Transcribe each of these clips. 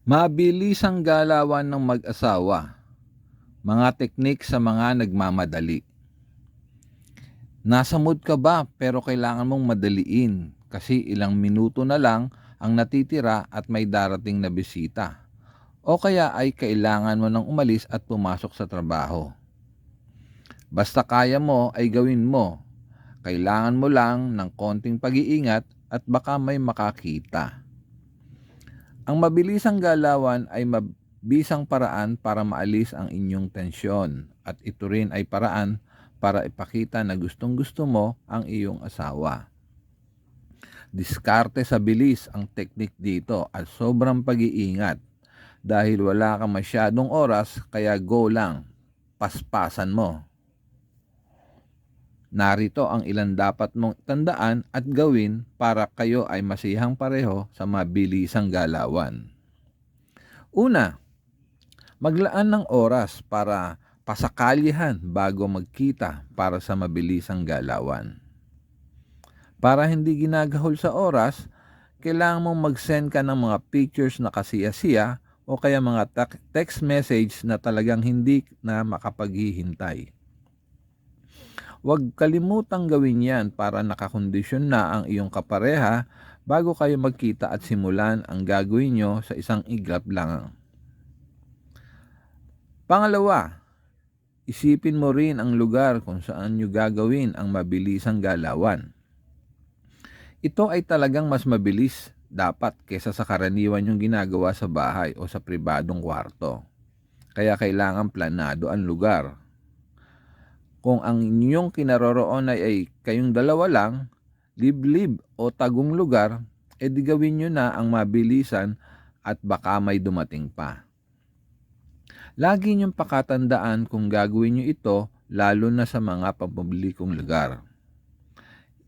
Mabilis ang galawan ng mag-asawa. Mga teknik sa mga nagmamadali. Nasa mood ka ba pero kailangan mong madaliin kasi ilang minuto na lang ang natitira at may darating na bisita. O kaya ay kailangan mo nang umalis at pumasok sa trabaho. Basta kaya mo ay gawin mo. Kailangan mo lang ng konting pag-iingat at baka may makakita. Ang mabilisang galawan ay mabisang paraan para maalis ang inyong tensyon at ito rin ay paraan para ipakita na gustong gusto mo ang iyong asawa. Diskarte sa bilis ang teknik dito at sobrang pag-iingat dahil wala kang masyadong oras kaya go lang, paspasan mo. Narito ang ilan dapat mong tandaan at gawin para kayo ay masihang pareho sa mabilisang galawan. Una, maglaan ng oras para pasakalyahan bago magkita para sa mabilisang galawan. Para hindi ginagahol sa oras, kailangan mong mag-send ka ng mga pictures na kasiyasiya o kaya mga text message na talagang hindi na makapaghihintay. Huwag kalimutang gawin yan para nakakondisyon na ang iyong kapareha bago kayo magkita at simulan ang gagawin nyo sa isang iglap lang. Pangalawa, isipin mo rin ang lugar kung saan nyo gagawin ang mabilisang galawan. Ito ay talagang mas mabilis dapat kesa sa karaniwan yung ginagawa sa bahay o sa pribadong kwarto. Kaya kailangan planado ang lugar. Kung ang inyong kinaroroon ay, ay kayong dalawa lang, liblib o tagong lugar, edi gawin nyo na ang mabilisan at baka may dumating pa. Lagi niyong pakatandaan kung gagawin niyo ito lalo na sa mga pampublikong lugar.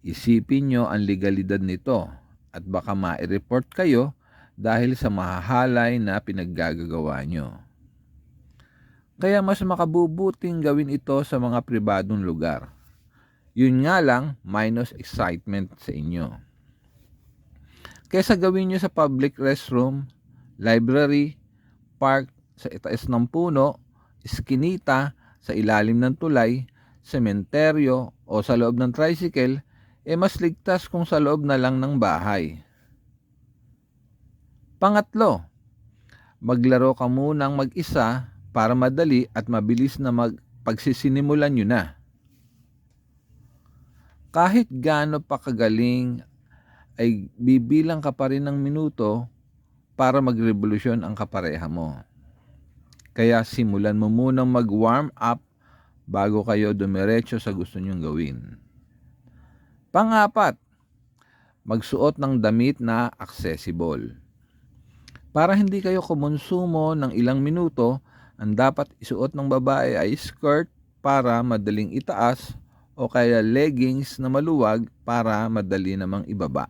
Isipin niyo ang legalidad nito at baka ma-report kayo dahil sa mahahalay na pinaggagawa niyo. Kaya mas makabubuting gawin ito sa mga pribadong lugar. Yun nga lang, minus excitement sa inyo. Kesa gawin nyo sa public restroom, library, park, sa itaas ng puno, iskinita, sa ilalim ng tulay, sementeryo o sa loob ng tricycle, eh mas ligtas kung sa loob na lang ng bahay. Pangatlo, maglaro ka munang mag-isa para madali at mabilis na magpagsisinimulan nyo na. Kahit gaano pa kagaling ay bibilang ka pa rin ng minuto para magrevolusyon ang kapareha mo. Kaya simulan mo munang mag-warm up bago kayo dumiretso sa gusto nyong gawin. Pangapat, magsuot ng damit na accessible. Para hindi kayo kumonsumo ng ilang minuto, ang dapat isuot ng babae ay skirt para madaling itaas o kaya leggings na maluwag para madali namang ibaba.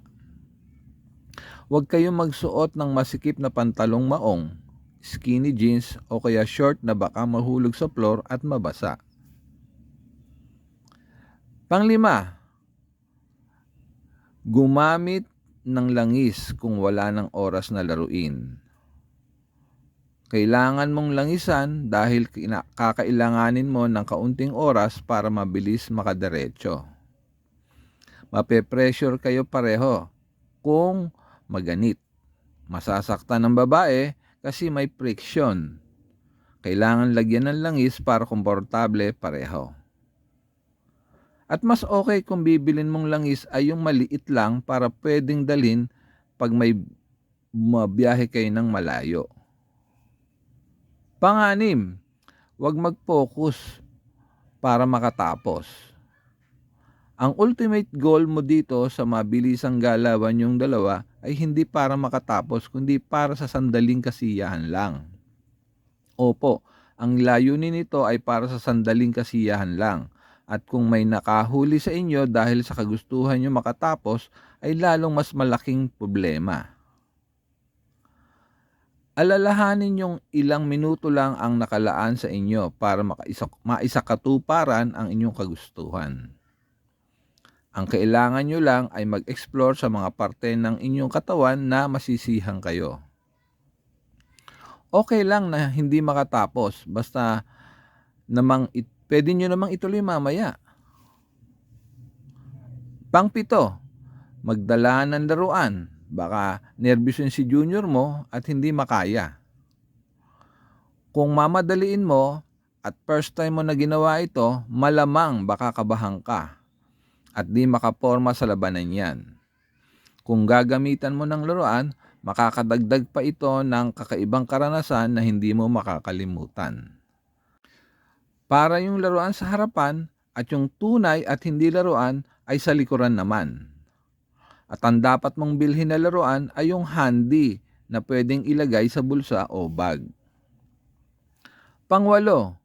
Huwag kayong magsuot ng masikip na pantalong maong skinny jeans o kaya short na baka mahulog sa floor at mabasa. Panglima, gumamit ng langis kung wala ng oras na laruin. Kailangan mong langisan dahil kakailanganin mo ng kaunting oras para mabilis makadiretso. Mape-pressure kayo pareho kung maganit. Masasaktan ng babae kasi may friction. Kailangan lagyan ng langis para komportable pareho. At mas okay kung bibilin mong langis ay yung maliit lang para pwedeng dalhin pag may bumabiyahe kayo ng malayo. Panganim, huwag mag-focus para makatapos. Ang ultimate goal mo dito sa mabilisang galawan yung dalawa ay hindi para makatapos kundi para sa sandaling kasiyahan lang. Opo, ang layunin nito ay para sa sandaling kasiyahan lang. At kung may nakahuli sa inyo dahil sa kagustuhan nyo makatapos, ay lalong mas malaking problema. Alalahanin yung ilang minuto lang ang nakalaan sa inyo para maisakatuparan ang inyong kagustuhan. Ang kailangan nyo lang ay mag-explore sa mga parte ng inyong katawan na masisihang kayo. okay lang na hindi makatapos basta namang it, pwede nyo namang ituloy mamaya. Pangpito, magdala ng laruan. Baka nervous yun si junior mo at hindi makaya. Kung mamadaliin mo at first time mo na ginawa ito, malamang baka kabahan ka at di makaporma sa labanan yan. Kung gagamitan mo ng laruan, makakadagdag pa ito ng kakaibang karanasan na hindi mo makakalimutan. Para yung laruan sa harapan at yung tunay at hindi laruan ay sa likuran naman. At ang dapat mong bilhin na laruan ay yung handy na pwedeng ilagay sa bulsa o bag. Pangwalo,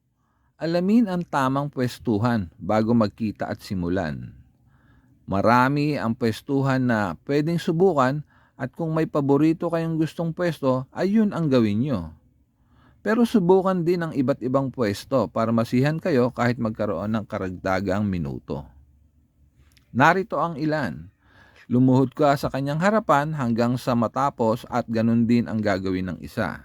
alamin ang tamang pwestuhan bago magkita at simulan. Marami ang pwestuhan na pwedeng subukan at kung may paborito kayong gustong pwesto, ayun ang gawin nyo. Pero subukan din ang iba't ibang pwesto para masihan kayo kahit magkaroon ng karagdagang minuto. Narito ang ilan. Lumuhod ka sa kanyang harapan hanggang sa matapos at ganun din ang gagawin ng isa.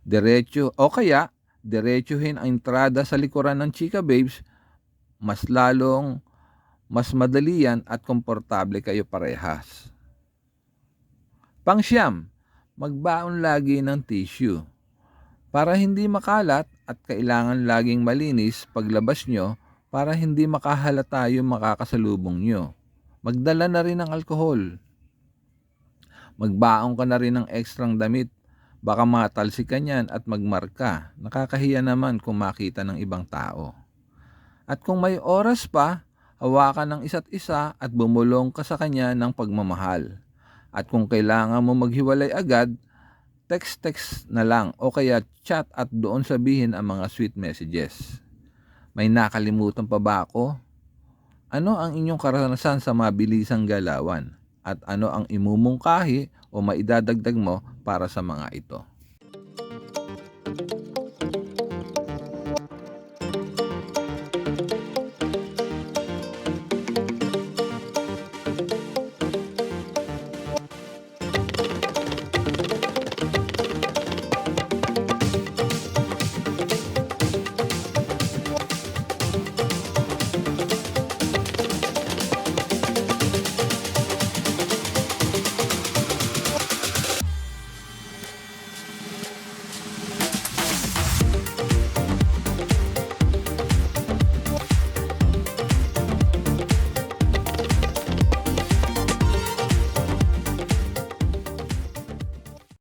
Diretso o kaya diretsuhin ang entrada sa likuran ng Chika Babes, mas lalong mas madali yan at komportable kayo parehas. Pangsyam, magbaon lagi ng tissue. Para hindi makalat at kailangan laging malinis paglabas nyo para hindi makahalata yung makakasalubong nyo. Magdala na rin ng alkohol. Magbaon ka na rin ng ekstrang damit. Baka matalsikan yan at magmarka. Nakakahiya naman kung makita ng ibang tao. At kung may oras pa, hawakan ng isa't isa at bumulong ka sa kanya ng pagmamahal. At kung kailangan mo maghiwalay agad, text-text na lang o kaya chat at doon sabihin ang mga sweet messages. May nakalimutan pa ba ako? Ano ang inyong karanasan sa mabilisang galawan? At ano ang imumungkahi o maidadagdag mo para sa mga ito?